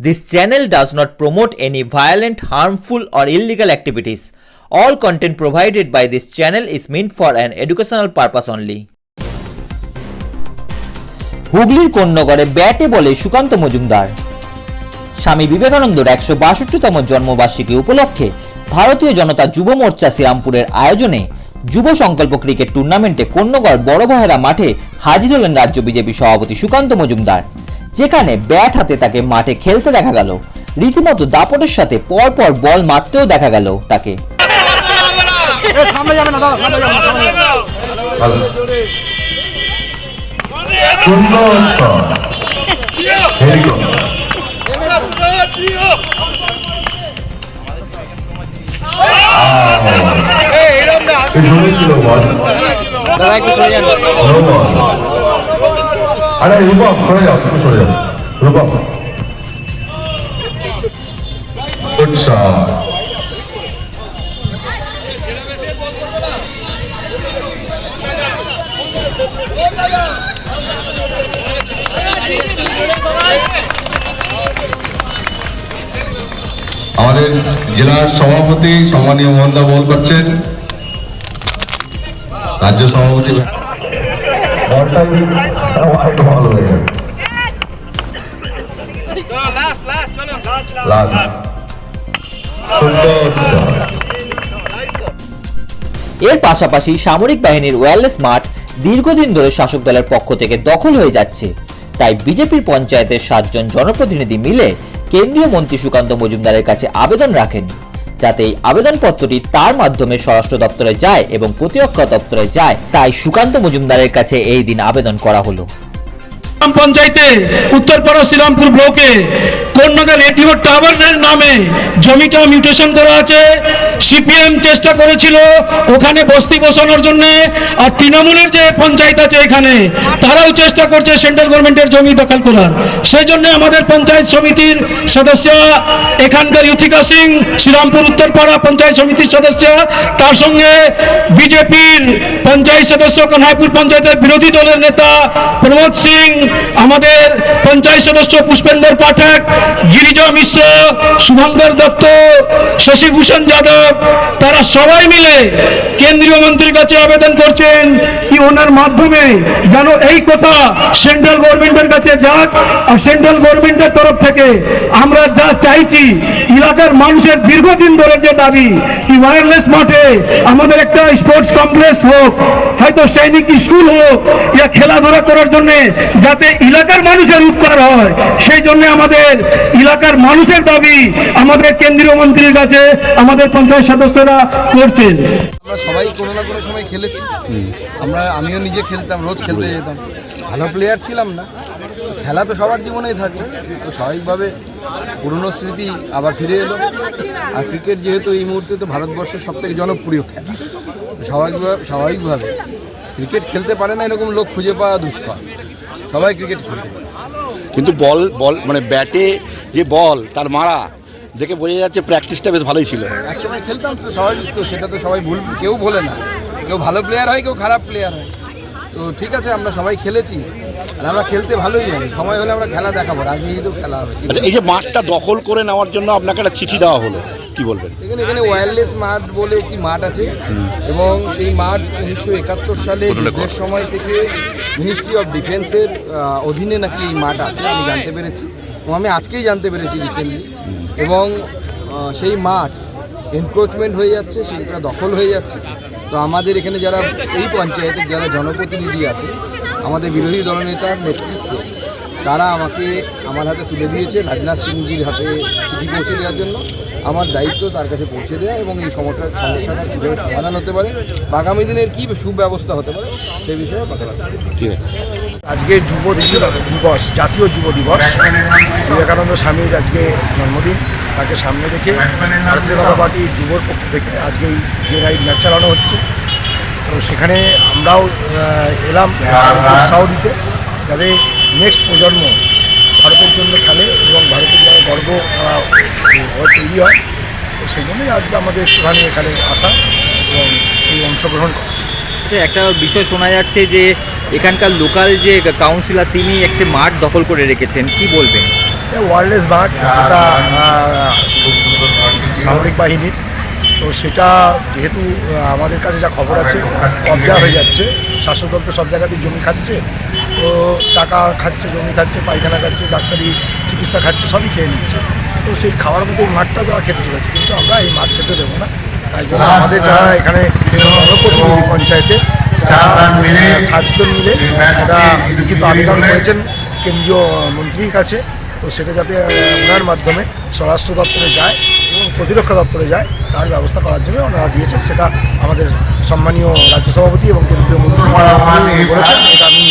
This channel does not promote any violent, harmful, or illegal activities. All content provided by this channel is meant for an educational purpose only. হুগলির কন্যগড়ে ব্যাটে বলে সুকান্ত মজুমদার স্বামী বিবেকানন্দর একশো বাষট্টিতম জন্মবার্ষিকী উপলক্ষে ভারতীয় জনতা যুব মোর্চা শ্রীরামপুরের আয়োজনে যুব সংকল্প ক্রিকেট টুর্নামেন্টে কন্যগড় বড় মাঠে হাজির হলেন রাজ্য বিজেপি সভাপতি সুকান্ত মজুমদার যেখানে ব্যাট হাতে তাকে মাঠে খেলতে দেখা গেল। রীতিমতো দাপটের সাথে পরপর বল মারতেও দেখা গেল তাকে গুড ছিল বল No ball. আরে রূপম সরে যাও তুমি সরে যাও। আমাদের জেলার সভাপতি সম্মানীয় মোহনদা বল করছেন। রাজ্য সভাপতি এর পাশাপাশি সামরিক বাহিনীর ওয়্যারলেস মাঠ দীর্ঘদিন ধরে শাসক দলের পক্ষ থেকে দখল হয়ে যাচ্ছে। তাই বিজেপির পঞ্চায়েতের সাতজন জনপ্রতিনিধি মিলে কেন্দ্রীয় মন্ত্রী সুকান্ত মজুমদারের কাছে আবেদন রাখেন। যাতে এই আবেদনপত্রটি তার মাধ্যমে স্বরাষ্ট্র দপ্তরে যায় এবং প্রতিরক্ষা দপ্তরে যায়। তাই সুকান্ত মজুমদারের কাছে এই দিন আবেদন করা হলো। গ্রাম পঞ্চায়েতে, উত্তরপাড়া শ্রীরামপুর ব্লকে কন্যাকা রেডিও টাওয়ারের নামে জমিটা মিউটেশন করা আছে। সিপিএম চেষ্টা করেছিল ওখানে বস্তি বসানোর জন্য, আর তৃণমূলের যে পঞ্চায়েত আছে এখানে, তারাও চেষ্টা করছে সেন্ট্রাল গভর্নমেন্টের জমি দখল করার। সেই জন্য আমাদের পঞ্চায়েত সমিতির সদস্য এখানকার ইউথিকা সিং, শ্রীরামপুর উত্তরপাড়া পঞ্চায়েত সমিতির সদস্য, তার সঙ্গে বিজেপির পঞ্চায়েত সদস্য, কানহাইপুর পঞ্চায়েতের বিরোধী দলের নেতা প্রমোদ সিং আমাদের পঞ্চায়েত সদস্য পুষ্পেন্দর পাঠক, গিরিজা মিশ্র, শুভঙ্কর দত্ত, শশীভূষণ যাদব, তারা সবাই মিলে কেন্দ্রীয় মন্ত্রীর কাছে আবেদন করছেন কি ওনার মাধ্যমে যেন এই কথা সেন্ট্রাল গভর্নমেন্টের কাছে যাক আর সেন্ট্রাল গভর্নমেন্টের তরফ থেকে আমরা যা চাইছি, এলাকার মানুষের দীর্ঘদিন ধরে যে দাবি কি ওয়্যারলেস মাঠে আমাদের একটা স্পোর্টস কমপ্লেক্স হোক, হয়তো সৈনিক স্কুল হোক, ইয়া খেলাধুলা করার জন্য যাতে এলাকার মানুষের উপকার হয়। সেই জন্য আমাদের এলাকার মানুষের দাবি আমাদের কেন্দ্রীয় মন্ত্রীর কাছে আমাদের পঞ্চায়েত সদস্যরা করছেন। আমরা সবাই কোনো না কোনো সময় খেলেছি। আমরা, আমিও নিজে খেলতাম, রোজ খেলতে যেতাম। ভালো প্লেয়ার ছিলাম না। খেলা তো সবার জীবনেই থাকে। তো স্বাভাবিকভাবে পুরনো স্মৃতি আবার ফিরে এলো। আর ক্রিকেট যেহেতু এই মুহূর্তে তো ভারতবর্ষের সব থেকে জনপ্রিয় খেলা। স্বাভাবিকভাবে স্বাভাবিকভাবে ক্রিকেট খেলতে পারে না এরকম লোক খুঁজে পাওয়া দুষ্কর। সবাই ক্রিকেট খেলতে পারে। কিন্তু বল বল মানে ব্যাটে যে বল তার মারা দেখে বোঝা যাচ্ছে প্র্যাকটিসটা বেশ ভালোই ছিল। একসময় খেলতাম তো সবাই তো সেটা তো সবাই ভুল কেউ ভোলে না। কেউ ভালো প্লেয়ার হয় কেউ খারাপ প্লেয়ার হয়। তো ঠিক আছে আমরা সবাই খেলেছি। আর আমরা খেলতে ভালোই জানি। সময় হলে আমরা খেলা দেখাবো আগেই তো খেলা হবে। আচ্ছা এই যে মাঠটা দখল করে নেওয়ার জন্য আপনাকে একটা চিঠি দেওয়া হলো কি বলবেন? এখানে এখানে ওয়্যারলেস মাঠ বলে একটি মাঠ আছে। এবং সেই মাঠ উনিশশো একাত্তর সালে সময় থেকে মিনিস্ট্রি অফ ডিফেন্সের অধীনে নাকি এই মাঠ আছে, আমি জানতে পেরেছি। এবং আমি আজকেই জানতে পেরেছি রিসেন্টলি এবং সেই মাঠ এনক্রোচমেন্ট হয়ে যাচ্ছে, সেটা দখল হয়ে যাচ্ছে। তো আমাদের এখানে যারা এই পঞ্চায়েতের যারা জনপ্রতিনিধি আছে, আমাদের বিরোধী দলনেতার নেতৃত্বে তারা আমাকে আমার হাতে তুলে দিয়েছে রাজনাথ সিংজির হাতে চিঠি পৌঁছে দেওয়ার জন্য। আমার দায়িত্ব তার কাছে পৌঁছে দেওয়া এবং এই সমস্যা সমস্যাটা কীভাবে সমাধান হতে পারে আগামী দিনের কী সুব্যবস্থা হতে পারে সেই বিষয়ে কথাবার্তা ঠিক আছে। আজকে যুব দিবস- জাতীয় যুব দিবস। বিবেকানন্দ স্বামীর আজকে জন্মদিন। তাকে সামনে রেখে ভারতীয় জনতা পার্টির যুবর পক্ষ থেকে আজকে এই যে রাইড ম্যাচ চালানো হচ্ছে। তো সেখানে আমরাও এলাম উৎসাহ দিতে। যাতে নেক্সট প্রজন্ম ভারতের জন্য খেলে এবং ভারতের জন্য গর্ব তৈরি হয়। তো সেই জন্যই আজকে আমাদের সেখানে এখানে আসা এবং এই অংশগ্রহণ করা। একটা বিষয় শোনা যাচ্ছে যে এখানকার লোকাল যে কাউন্সিলর তিনি একটি মাঠ দখল করে রেখেছেন। কি বলবেন? এটা ওয়ারলেস বার্ড এটা সামরিক বাহিনীর। তো সেটা যেহেতু আমাদের কাছে যা খবর আছে কবজা হয়ে যাচ্ছে। শাসকদল তো সব জায়গাতেই জমি খাচ্ছে। তো টাকা খাচ্ছে, জমি খাচ্ছে, পায়খানা খাচ্ছে, ডাক্তারি চিকিৎসা খাচ্ছে, সবই খেয়ে নিচ্ছে। তো সেই খাওয়ার মধ্যে এই মাঠটা দেওয়া খেতে চলেছে। কিন্তু আমরা এই মাঠ খেতে দেবো না। তাই জন্য আমাদের যারা এখানে জনপ্রতিনিধি পঞ্চায়েতে সাতজন মিলে একটা লিখিত আবেদন করেছেন, কেন্দ্রীয় মন্ত্রীর কাছে। তো সেটা যাতে ওনার মাধ্যমে স্বরাষ্ট্র দপ্তরে যায় এবং প্রতিরক্ষা দপ্তরে যায়, তার ব্যবস্থা করার জন্য ওনারা দিয়েছেন। সেটা আমাদের সম্মানীয় রাজ্য সভাপতি এবং কেন্দ্রীয় মন্ত্রী বলেছেন। এটা আমি